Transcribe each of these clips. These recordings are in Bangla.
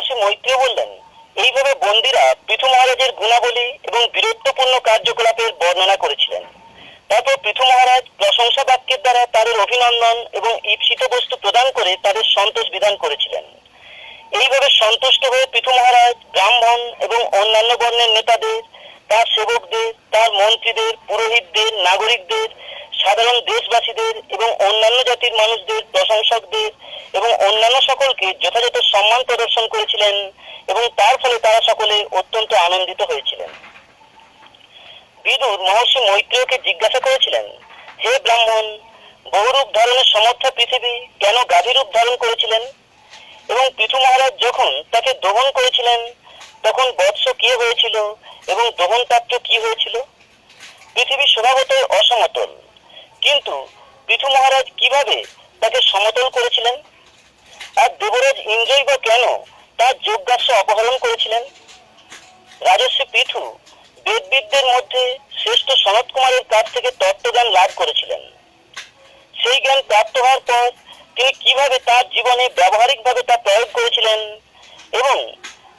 মহর্ষি মৈত্রী বললেন, এইভাবে বন্দিরা পৃথু মহারাজের গুণাবলী এবং বীরত্বপূর্ণ কার্যকলাপের বর্ণনা করেছিলেন। তারপর পৃথু মহারাজ প্রশংসা বাক্যের দ্বারা তাদের অভিনন্দন এবং ঈপ্সিত বস্তু প্রদান করে তাদের সন্তোষ বিধান করেছিলেন। এইভাবে সন্তুষ্ট হয়ে পৃথু মহারাজ ব্রাহ্মণ এবং অন্যান্য বর্ণের নেতাদের, তার সেবকদের, তার মন্ত্রীদের, পুরোহিতদের, নাগরিকদের, সাধারণ দেশবাসীদের এবং অন্যান্য জাতির মানুষদের, প্রশংসকদের এবং অন্যান্য সকলকে যথাযথ সম্মান প্রদর্শন করেছিলেন এবং তার ফলে তারা সকলে অত্যন্ত আনন্দিত হয়েছিলেন। বিদুর মহর্ষি মৈত্রেয়কে জিজ্ঞাসা করেছিলেন, হে ব্রাহ্মণ, বহুরূপ ধারণের সমর্থ পৃথিবী কেন গাভী রূপ ধারণ করেছিলেন? এবং পৃথু মহারাজ যখন তাকে দহন করেছিলেন, তখন বৎস কি হয়েছিল এবং দহন পাত্র কি হয়েছিল? পৃথিবী স্বভাবত অসমতল, কিন্তু পৃথু মহারাজ কীভাবে তাকে সমতল করেছিলেন? আর দেবরাজ ইন্দ্রই বা কেন? তার যোগ্যাস্য অপহরণ করেছিলেন? রাজস্বী পৃথু বেদবিদদের মধ্যে শ্রেষ্ঠ সনত কুমারের কাছ থেকে তত্ত্বজ্ঞান লাভ করেছিলেন। সেই জ্ঞান প্রাপ্ত হওয়ার পর তিনি কীভাবে তার জীবনে ব্যবহারিকভাবে তা প্রয়োগ করেছিলেন এবং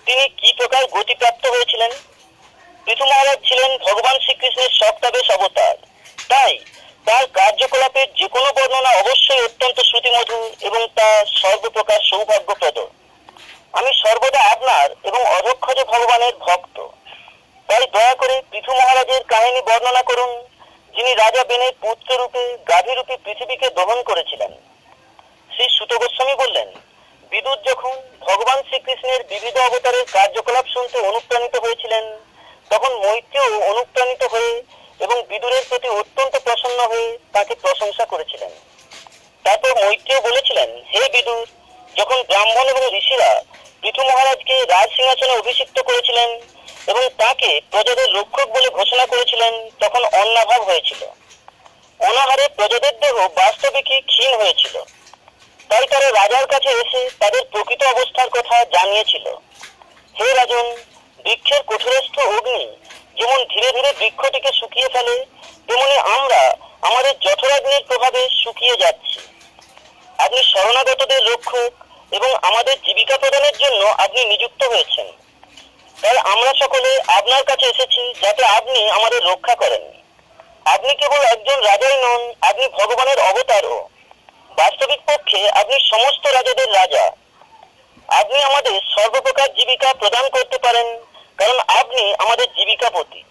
তিনি কি প্রকার গতিপ্রাপ্ত হয়েছিলেন? পৃথু মহারাজ ছিলেন ভগবান শ্রীকৃষ্ণের সপ্তাবেশ অবতার। তাই তার কার্যকলাপের যে কোনো বর্ণনা অবশ্যই অত্যন্ত শ্রুতিমধুর এবং তা সর্বপ্রকার সৌভাগ্যপ্রদ। আমি সর্বদা আপনার এবং অধক্ষজ ভগবানের ভক্ত। তাই দয়া করে পৃথু মহারাজের কাহিনী বর্ণনা করুন, যিনি রাজা বেনের পুত্ররূপে গাভীরূপী পৃথিবীকে দহন করেছিলেন। শ্রী সুত গোস্বামী বললেন বিদুর যখন ভগবান শ্রীকৃষ্ণের বিবিধ অবতারের কার্যকলাপ শুনতে অনুপ্রাণিত হয়েছিলেন, তখন মৈত্রেও অনুপ্রাণিত হয়ে এবং বিদুরের প্রতি অত্যন্ত প্রসন্ন হয়ে তাকে প্রশংসা করেছিলেন। তারপর মৈত্রেয় বলেছিলেন, হে বিদুর, যখন ব্রাহ্মণ এবং ঋষিরা পৃথু মহারাজকে রাজ সিংহাসনে অভিষিক্ত করেছিলেন এবং তাকে প্রজাদের রক্ষক বলে ঘোষণা করেছিলেন, তখন অন্নাভাব হয়েছিল। অনাহারে প্রজাদের দেহ বাস্তবিকই ক্ষীণ হয়েছিল। তাই তারা রাজার কাছে এসে তাদের প্রকৃত অবস্থার কথা জানিয়েছিল। হে রাজন, বৃক্ষের কঠোরস্থ অগ্নি যেমন ধীরে ধীরে বৃক্ষটিকে শুকিয়ে ফেলে, তেমনি আমরা আমাদের জঠরাগ্নির প্রভাবে শুকিয়ে যাচ্ছি। আপনি শরণাগতদের রক্ষক এবং আমাদের জীবিকা প্রদানের জন্য আপনি নিযুক্ত হয়েছেন। তাই আমরা সকলে আপনার কাছে এসেছি যাতে আপনি আমাদের রক্ষা করেন। আপনি কেবল একজন রাজাই নন, আপনি ভগবানের অবতারও। বাস্তবিক পক্ষে আপনি সমস্ত রাজাদের রাজা। আপনি আমাদের সর্বপ্রকার জীবিকা প্রদান করতে পারেন কারণ আপনি আমাদের জীবিকাপতি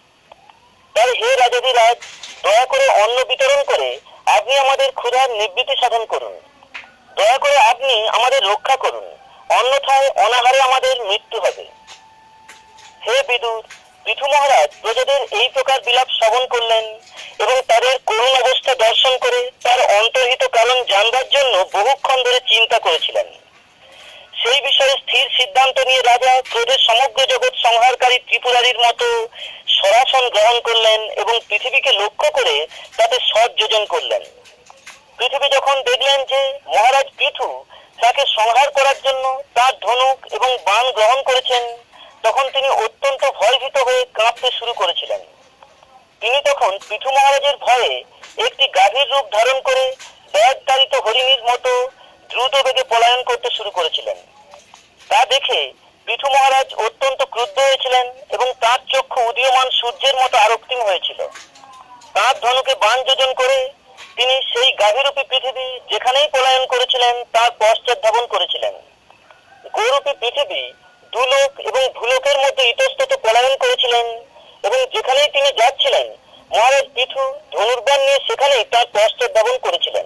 তাই হে রাজাধিরাজ দয়া করে অন্ন বিতরণ করে আপনি আমাদের ক্ষুধার নিবৃত্তি সাধন করুন। দয়া করে আপনি আমাদের রক্ষা করুন। অন্যথায় অনাহারে আমাদের মৃত্যু হবে। হে বিদুর পৃথু মহারাজ প্রজাদের এই প্রকার বিলাপ শ্রবণ করলেন এবং তাদের করুণ অবস্থা দর্শন করে তার অন্তর্হিত কারণ জানবার জন্য বহুক্ষণ ধরে চিন্তা করেছিলেন। সেই বিষয়ে স্থির সিদ্ধান্ত নিয়ে রাজা ক্রোধের সমগ্র জগৎ সংহারকারী ত্রিপুরারির মতো সরাসন গ্রহণ করলেন এবং পৃথিবীকে লক্ষ্য করে তাতে সৎ যোজন করলেন। পৃথিবী যখন দেখলেন যে মহারাজ পৃথু তাকে সংহার করার জন্য তার ধনুক এবং বাণ গ্রহণ করেছেন, তখন তিনি অত্যন্ত ভয়ভীত হয়ে কাঁপতে শুরু করেছিলেন। তিনি তখন পৃথু মহারাজের ভয়ে একটি গাভীর রূপ ধারণ করে ব্যাগতাড়িত হরিণীর মতো দ্রুত বেগে পলায়ন করতে শুরু করেছিলেন তা দেখে পৃথু মহারাজ অত্যন্ত ক্রুদ্ধ হয়েছিলেন এবং তার চক্ষু উদীয়মান সূর্যের মতো আরক্তিম হয়েছিল তার ধনুকে বাণ যোজন করে তিনি সেই গাভীরূপী পৃথিবী যেখানেই পলায়ন করেছিলেন তার পশ্চাৎ ধাবন করেছিলেন গৌরূপী পৃথিবী দুলোক এবং ভূলোকের মধ্যে ইতস্তত পলায়ন করেছিলেন এবং যেখানেই তিনি যাচ্ছিলেন মহারাজ পৃথু ধনুর্বাণ নিয়ে সেখানেই তার পশ্চাৎ ধাবন করেছিলেন।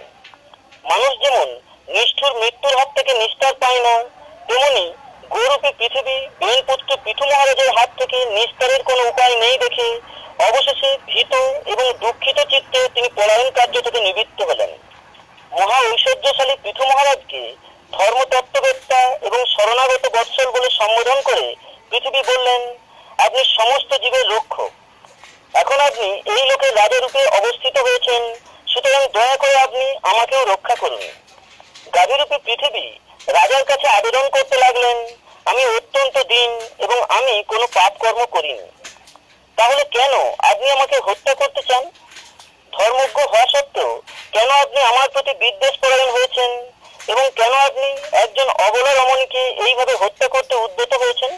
মানুষ যেমন নিষ্ঠুর মৃত্যুর হাত থেকে নিস্তার পায় না, তেমনি গৌরূপী পৃথিবী বেলপুত্র পৃথু মহারাজের হাত থেকে নিস্তারের কোনো উপায় নেই দেখে অবশেষে ভীত এবং দুঃখিত চিত্তে তিনি পলায়ন কার্য থেকে নিবৃত্ত হলেন। মহা ঐশ্বর্যশালী পৃথু মহারাজকে ধর্মতত্ত্ববেত্তা এবং শরণাগত বৎসল বলে সম্বোধন করে পৃথিবী বললেন, আপনি সমস্ত জীবের রক্ষক। আপনি এই লোকের রাজারূপে অবস্থিত হয়েছেন, সুতরাং দয়া করে আপনি আমাকেও রক্ষা করুন। গাভীরূপী পৃথিবী রাজার কাছে আবেদন করতে লাগলেন, আমি অত্যন্ত দিন এবং আমি কোনো পাপ কর্ম করিনি। তাহলে কেন আপনি আমাকে হত্যা করতে চান? ধর্মজ্ঞ হওয়া সত্ত্বেও কেন আপনি আমার প্রতি বিদ্বেষ পরায়ণ হয়েছেন এবং কেন আপনি একজন অবলা রমণীকে এইভাবে হত্যা করতে উদ্যত হয়েছেন?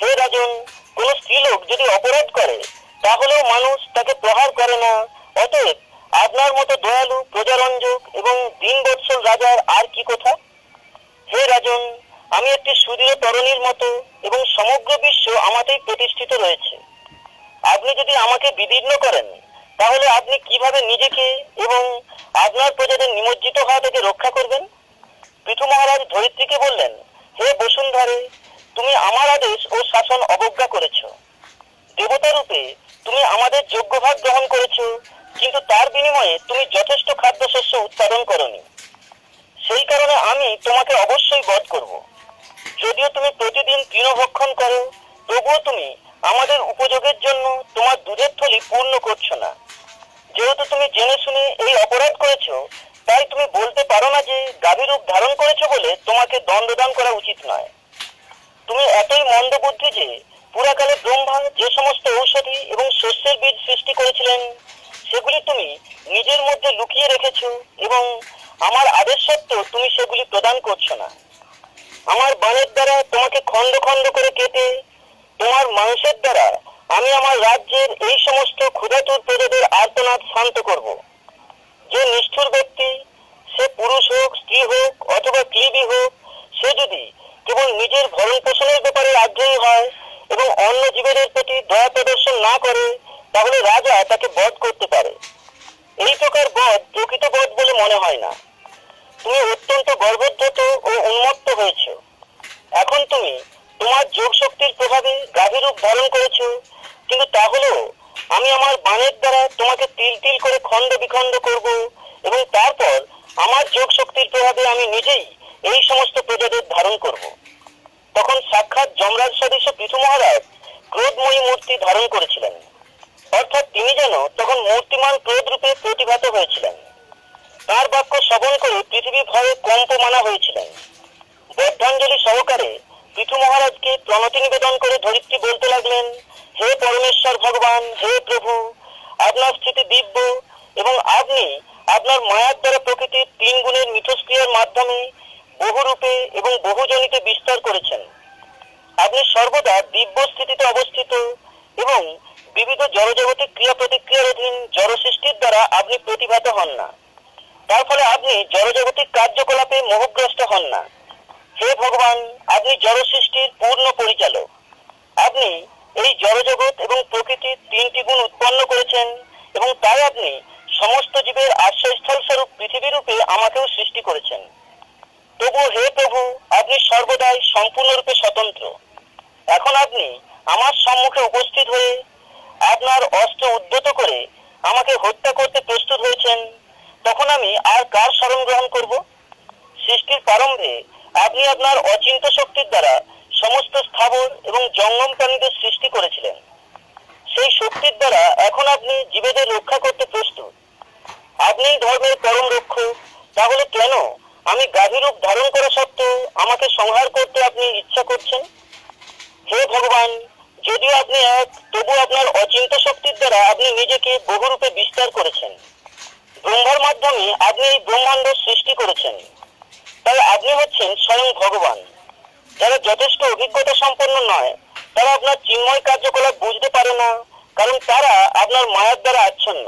হে রাজন, কোন স্ত্রীলোক যদি অপরাধ করে তাহলেও মানুষ তাকে প্রহার করে না। অতএব আপনার মতো দয়ালু, প্রজারঞ্জক এবং দিন বৎসল রাজার আর কি কথা? হে রাজন, আমি একটি সুদৃঢ় তরণীর মতো এবং সমগ্র বিশ্ব আমাতেই প্রতিষ্ঠিত রয়েছে। আপনি যদি আমাকে বিদীর্ণ করেন, তাহলে আপনি কীভাবে নিজেকে এবং আপনার প্রজাদের নিমজ্জিত হওয়া থেকে রক্ষা করবেন? পৃথু মহারাজ ধরিত্রীকে বললেন, হে বসুন্ধরে, তুমি আমার আদেশ ও শাসন অবজ্ঞা করেছ। দেবতা রূপে তুমি আমাদের যোগ্যভাগ গ্রহণ করেছ, কিন্তু তার বিনিময়ে তুমি যথেষ্ট খাদ্যশস্য উৎপাদন করনি। সেই কারণে আমি তোমাকে অবশ্যই বধ করব। যদিও তুমি প্রতিদিন তৃণভক্ষণ করো, তবুও তুমি আমাদের উপযোগের জন্য তোমার দুধের থলি পূর্ণ করছ না। যেহেতু তুমি জেনে শুনে এই অপরাধ করেছ, তাই তুমি বলতে পারো না যে গাভী রূপ ধারণ করেছ বলে তোমাকে দণ্ডদান করা উচিত নয়। তুমি এতই মন্দ বুদ্ধি যে পুরাকালে ব্রহ্মা যে সমস্ত ঔষধি এবং শস্যের বীজ সৃষ্টি করেছিলেন, সেগুলি তুমি নিজের মধ্যে লুকিয়ে রেখেছ এবং আমার আদেশ সত্ত্বেও তুমি সেগুলি প্রদান করছ না। আমার বাণের দ্বারা তোমাকে খণ্ড খণ্ড করে কেটে, তোমার মাংসের দ্বারা আমি আমার রাজ্যের এই সমস্ত ক্ষুধাতুর প্রজাদের আর্তনাদ শান্ত করব। যে নিষ্ঠুর ব্যক্তি, সে পুরুষ হোক, স্ত্রী হোক, অথবা ক্লিবি হোক, সে যদি কেবল নিজের ভরণ পোষণের ব্যাপারে আগ্রহী হয় এবং অন্য জীবেদের প্রতি দয়া প্রদর্শন না করে, তাহলে রাজা তাকে বধ করতে পারে। এই প্রকার বধ প্রকৃত বধ বলে মনে হয় না। তুমি অত্যন্ত গর্ভোদ্ধত ও উন্মত্ত হয়েছ। এখন তুমি তোমার যোগ শক্তির প্রভাবে গাভীর রূপ ধারণ করেছ, কিন্তু তাহলেও আমি আমার বাণের দ্বারা তোমাকে তিল তিল করে খণ্ড বিখণ্ড করব এবং তারপর আমার যোগ শক্তির প্রভাবে আমি নিজেই এই সমস্ত প্রজাদের ধারণ করব। পৃথু মহারাজ ক্রোধময়ী মূর্তি ধারণ করেছিলেন। অর্থাৎ তিনি যেন তখন মূর্তিমান ক্রোধ রূপে প্রতিভাত হয়েছিলেন। তার বাক্য শ্রবণ করে পৃথিবী ভয়ে কম্পমানা হয়েছিলেন। বদ্ধাঞ্জলি সহকারে পৃথু মহারাজকে প্রণতি নিবেদন করে ধরিত্রী বলতে লাগলেন, হে পরমেশ্বর ভগবান, হে প্রভু, আপনার স্থিতি দিব্য এবং আপনি আপনার মায়ার দ্বারা প্রকৃতির তিন গুণের মিথস্ক্রিয়ার মাধ্যমে বহুরূপে এবং বহুজনিতে বিস্তার করেছেন। আপনি সর্বদা দিব্য স্থিতিতে অবস্থিত এবং বিবিধ জড়জগতিক ক্রিয়া প্রতিক্রিয়ার অধীন জড় সৃষ্টির দ্বারা আপনি প্রতিভাত হন না। তার ফলে আপনি জড়জগতিক কার্যকলাপে মোহগ্রস্ত হন না। হে ভগবান, আপনি জড় সৃষ্টির পূর্ণ পরিচালক। আপনি এই জড়জগৎ এবং প্রকৃতির তিনটি গুণ উৎপন্ন করেছেন এবং তাই আপনি সমস্ত জীবের আশ্রয়স্থল স্বরূপ পৃথিবী রূপে আমাকেও সৃষ্টি করেছেন। তবু হে প্রভু, আপনি সর্বদাই সম্পূর্ণরূপে স্বতন্ত্র। এখন আপনি আমার সম্মুখে উপস্থিত হয়ে আপনার অস্ত্র উদ্যত করে আমাকে হত্যা করতে প্রস্তুত হয়েছেন, তখন আমি আর কার স্মরণ গ্রহণ করব? সৃষ্টির প্রারম্ভে আপনি আপনার অচিন্ত শক্তির দ্বারা সমস্ত স্থাবর এবং জঙ্গম প্রাণীদের সৃষ্টি করেছিলেন। সেই শক্তির দ্বারা এখন আপনি জীবেদের রক্ষা করতে প্রস্তুত। আপনিই ধর্মের পরম রক্ষক, তাহলে কেন আমি গাভীরূপ ধারণ করা সত্ত্বেও আমাকে সংহার করতে আপনি ইচ্ছা করছেন? হে ভগবান যদিও আপনি এক, তবু আপনার অচিন্ত শক্তির দ্বারা আপনি নিজেকে বহুরূপে বিস্তার করেছেন। ব্রহ্মার মাধ্যমে আপনি এই ব্রহ্মাণ্ড সৃষ্টি করেছেন। তাই আপনি হচ্ছেন স্বয়ং ভগবান। যারা যথেষ্ট অভিজ্ঞতা সম্পন্ন নয়, তারা আপনার চিন্ময় কার্যকলাপ বুঝতে পারে না, কারণ তারা আপনার মায়ার দ্বারা আচ্ছন্ন।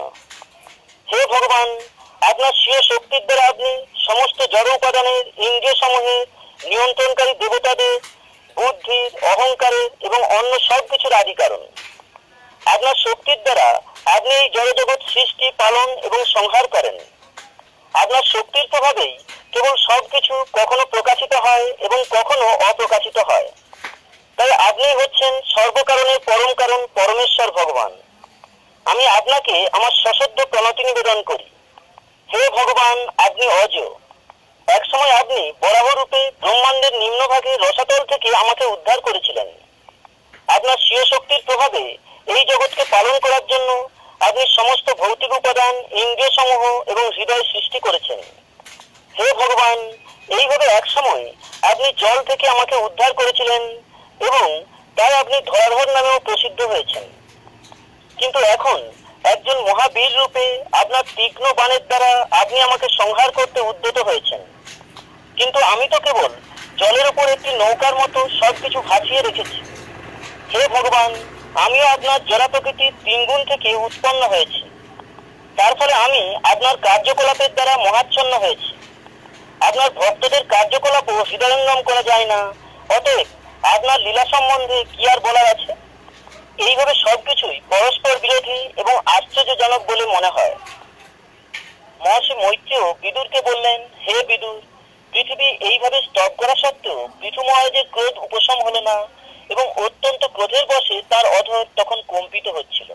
হে ভগবান, আপনার স্বীয় শক্তির দ্বারা আপনি সমস্ত জড় উপাদানের ইন্দ্রিয় সমূহের নিয়ন্ত্রণকারী দেবতাদের বুদ্ধির অহংকারের এবং অন্য সব কিছুর আদি কারণ আপনার শক্তির দ্বারা আপনি এই জড়জগৎ সৃষ্টি, পালন এবং সংহার করেন। আপনার শক্তির প্রভাবেই কেবল সবকিছু কখনো প্রকাশিত হয় এবং কখনো অপ্রকাশিত হয়। তাই আপনি হচ্ছেন সর্বকারণের পরম কারণ, পরমেশ্বর ভগবান। আমি আপনাকে আমার সশব্দ প্রণতি নিবেদন করি। হে ভগবান, আপনি অজ। একসময় আপনি বরাহ রূপে ব্রহ্মাণ্ডের নিম্নভাগে রসাতল থেকে আমাকে উদ্ধার করেছিলেন। আপনার স্বীয় শক্তির প্রভাবে এই জগৎকে পালন করার জন্য আপনি সমস্ত ভৌতিক উপাদান ইন্দ্রিয় সমূহ এবং হৃদয় সৃষ্টি করেছেন। হে ভগবান, এইভাবে এক সময় আপনি জল থেকে আমাকে উদ্ধার করেছিলেন এবং তাই আপনি ধরাধর নামেও প্রসিদ্ধ হয়েছেন। কিন্তু এখন একজন মহাবীর রূপে আপনার তীক্ষ্ণ বাণের দ্বারা আপনি আমাকে সংহার করতে উদ্যত হয়েছেন। কিন্তু আমি তো কেবল জলের উপর একটি নৌকার মতো সবকিছু ভাসিয়ে রেখেছি। হে ভগবান, আমিও আপনার জলা প্রকৃতির তিনগুণ থেকে উৎপন্ন হয়েছি। তার ফলে আমি আপনার কার্যকলাপের দ্বারা মহাচ্ছন্ন হয়েছি। আপনার ভক্তদের কার্যকলাপও হৃদয়ঙ্গম করা যায় না। অতএব আপনার লীলা সম্বন্ধে কি আর বলার আছে? এইভাবে সবকিছুই পরস্পর বিরোধী এবং আশ্চর্যজনক বলে মনে হয়। মহর্ষি মৈত্রেয় বিদুরকে বললেন, হে বিদুর পৃথিবী এইভাবে স্তব করা সত্ত্বেও পৃথু মহারাজের ক্রোধ উপশম হলো না এবং অত্যন্ত ক্রোধের বশে তার অধর তখন কম্পিত হচ্ছিল।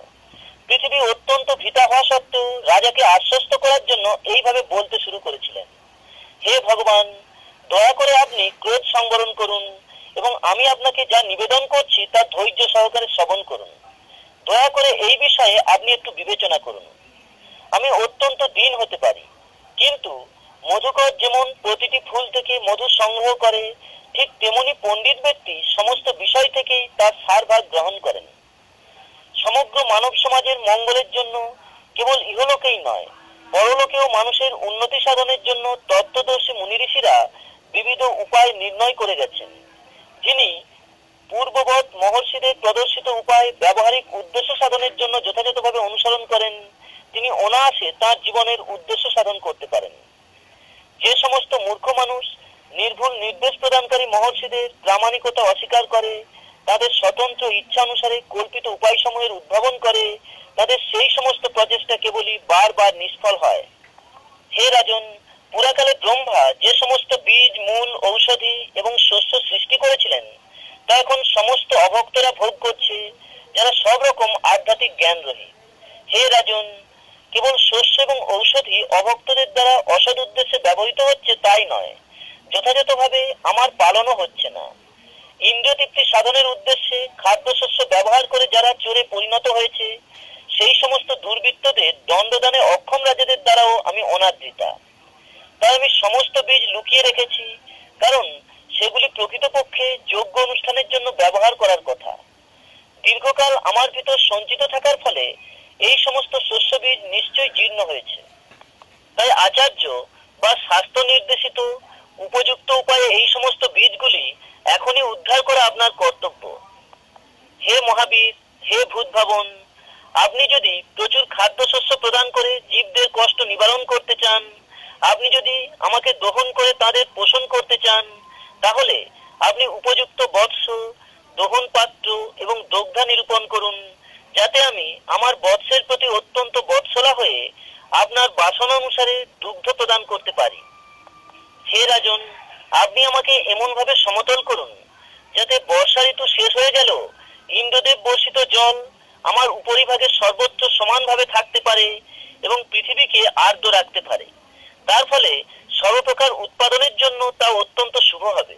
পৃথিবী অত্যন্ত ভীতা হওয়া সত্ত্বেও রাজাকে আশ্বস্ত করার জন্য এইভাবে বলতে শুরু করেছিলেন, হে ভগবান, দয়া করে আপনি ক্রোধ সংবরণ করুন এবং আমি আপনাকে যা নিবেদন করছি তা ধৈর্য সহকারে শ্রবণ করুন। দয়া করে এই বিষয়ে আপনি একটু বিবেচনা করুন। আমি অত্যন্ত দিন হতে পারি, কিন্তু মধুকর যেমন প্রতিটি ফুল থেকে মধু সংগ্রহ করে, ঠিক তেমনি পণ্ডিত ব্যক্তি সমস্ত বিষয় থেকেই তার সারভাগ গ্রহণ করেন। সমগ্র মানব সমাজের মঙ্গলের জন্য কেবল ইহলোকেই নয়, পরলোকেও মানুষের উন্নতি সাধনের জন্য তত্ত্বদর্শী মুনি ঋষিরা বিবিধ উপায় নির্ণয় করে গেছেন। যিনি পূর্ববৎ মহর্ষিদের প্রদর্শিত উপায় ব্যবহারিক উদ্দেশ্য সাধনের জন্য যথাযথভাবে অনুসরণ করেন, তিনি অনায়াসে তার জীবনের উদ্দেশ্য সাধন করতে পারেন। যে সমস্ত মূর্খ মানুষ নির্ভুল নির্দেশ প্রদানকারী মহর্ষিদের প্রামাণিকতা অস্বীকার করে, তাদের স্বতন্ত্র ইচ্ছা অনুসারে কল্পিত উপায় উপায়সমূহের উদ্ভাবন করে, তাদের সেই সমস্ত প্রচেষ্টা কেবলই বারবার নিষ্ফল হয়। হে রাজন, পুরাকালে ব্রহ্মা যে সমস্ত বীজ, মূল, ঔষধি এবং শস্য সৃষ্টি করেছিলেন, তা এখন সমস্ত অভক্তরা ভোগ করছে, যারা সব রকম আধ্যাত্মিক জ্ঞান রহি হে রাজন কেবল শস্য এবং ঔষধি অভক্তদের দ্বারা অসৎ উদ্দেশ্যে ব্যবহৃত হচ্ছে তাই নয়। যথাযথভাবে আমার পালনও হচ্ছে না। ইন্দ্রিয় তৃপ্তি সাধনের উদ্দেশ্যে খাদ্যশস্য ব্যবহার করে যারা চোরে পরিণত হয়েছে সেই সমস্ত দুর্বৃত্তদের দণ্ডদানে অক্ষম রাজাদের দ্বারাও আমি অনাদৃতা তাই আমি সমস্ত বীজ লুকিয়ে রেখেছি কারণ সেগুলি প্রকৃতপক্ষে যোগ্য অনুষ্ঠানের জন্য ব্যবহার করার কথা দীর্ঘকাল আমার ভিতর সঞ্চিত থাকার ফলে এই সমস্ত শস্য বীজ নিশ্চয়ই জীর্ণ হয়েছে তাই আচার্য বা স্বাস্থ্য নির্দেশিত উপযুক্ত উপায়ে এই সমস্ত বীজগুলি এখনই উদ্ধার করা আপনার কর্তব্য। হে মহাবীর, হে ভূত ভাবন আপনি যদি প্রচুর খাদ্যশস্য প্রদান করে জীবদের কষ্ট নিবারণ করতে চান, আপনি যদি আমাকে দহন করে তাদের পোষণ করতে চান, তাহলে আপনি উপযুক্ত বৎস দহন পাত্র এবং দগ্ধা নিরূপণ করুন, যাতে আমি আমার বৎসের প্রতি অত্যন্ত বৎসলা হয়ে আপনার বাসনা অনুসারে দুগ্ধ প্রদান করতে পারি। হে রাজন, আপনি আমাকে এমন ভাবে সমতল করুন যাতে বর্ষা ঋতু শেষ হয়ে গেল, ইন্দ্রদেব বর্ষিত জল আমার উপরিভাগে সর্বোচ্চ সমানভাবে থাকতে পারে এবং পৃথিবীকে আর্দ্র রাখতে পারে। তার ফলে সর্বপ্রকার উৎপাদনের জন্য তা অত্যন্ত শুভ হবে।